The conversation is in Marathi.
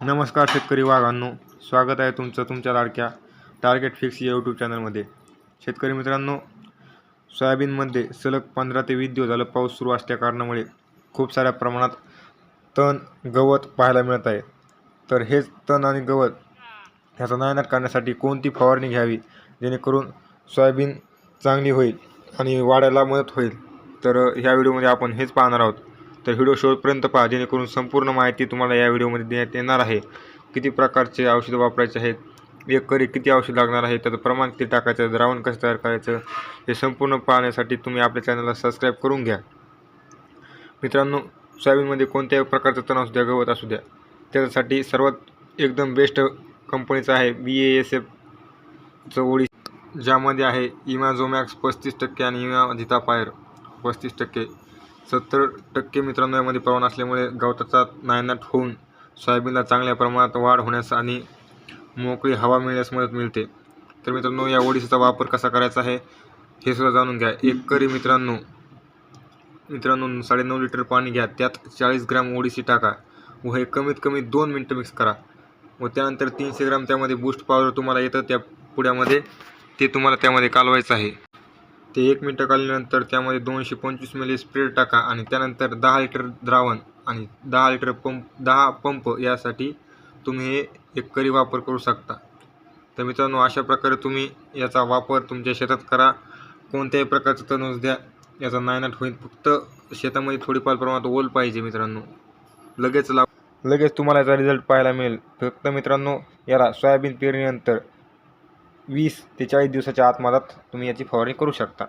नमस्कार शेतकरी वाघांनो स्वागत आहे तुमचं तुमच्या लाडक्या टार्गेट फिक्स या यूट्यूब चॅनलमध्ये शेतकरी मित्रांनो सोयाबीनमध्ये सलग पंधरा ते वीस दिवस झालं पाऊस सुरू असल्या कारणामुळे खूप साऱ्या प्रमाणात तण गवत पाहायला मिळत आहे. तर हेच तण आणि गवत ह्याचा नायनाट करण्यासाठी कोणती फवारणी घ्यावी? जेणेकरून सोयाबीन चांगली होईल आणि वाढायला मदत होईल. तर ह्या व्हिडिओमध्ये आपण हेच पाहणार आहोत. तर व्हिडिओ शेवटपर्यंत पहा जेणेकरून संपूर्ण माहिती तुम्हाला या व्हिडिओमध्ये देण्यात येणार आहे. किती प्रकारचे औषधं वापरायचे आहेत? एक करी किती औषध लागणार आहे? त्याचं प्रमाण किती टाकायचं? द्रावण कसं तयार करायचं? हे संपूर्ण पाहण्यासाठी तुम्ही आपल्या चॅनलला सबस्क्राईब करून घ्या. मित्रांनो सोयाबीनमध्ये कोणत्याही प्रकारचं तण असू द्या गवत असू द्या त्याच्यासाठी सर्वात एकदम बेस्ट कंपनीचं आहे बी ए एस एफचं ओळी ज्यामध्ये आहे इमॅझोमॅक्स पस्तीस टक्के आणि इमा पायर पस्तीस टक्के. सत्तर टक्के मित्रांनो यामध्ये प्रमाण असल्यामुळे गवताचा नायनाट होऊन सोयाबीनला चांगल्या प्रमाणात वाढ होण्यास आणि मोकळी हवा मिळण्यास मदत मिळते. तर मित्रांनो या ओडिसीचा वापर कसा करायचा आहे हे सुद्धा जाणून घ्या. एक करी मित्रांनो मित्रांनो साडेनऊ लिटर पाणी घ्या. त्यात चाळीस ग्रॅम ओडिसी टाका व हे कमीत कमी दोन मिनटं मिक्स करा. व त्यानंतर तीनशे ग्राम त्यामध्ये बूस्ट पावडर तुम्हाला येतं. त्या पुड्यामध्ये ते तुम्हाला त्यामध्ये कालवायचं आहे. ते एक मिनटं काढल्यानंतर त्यामध्ये दोनशे पंचवीस मिली स्प्रेड टाका आणि त्यानंतर दहा लिटर द्रावण आणि दहा लिटर पंप दहा पंप यासाठी तुम्ही हे एक करी वापर करू शकता. तर मित्रांनो अशा प्रकारे तुम्ही याचा वापर तुमच्या शेतात करा. कोणत्याही प्रकारचं तणूस द्या. याचा नायनाट होईल. फक्त शेतामध्ये थोडीफार प्रमाणात ओल पाहिजे मित्रांनो. लगेच लाव. लगेच तुम्हाला याचा रिझल्ट पाहायला मिळेल. फक्त मित्रांनो याला सोयाबीन पेरणीनंतर वीस ते चाळीस दिवसाच्या आतमादात तुम्ही याची फवारणी करू शकता.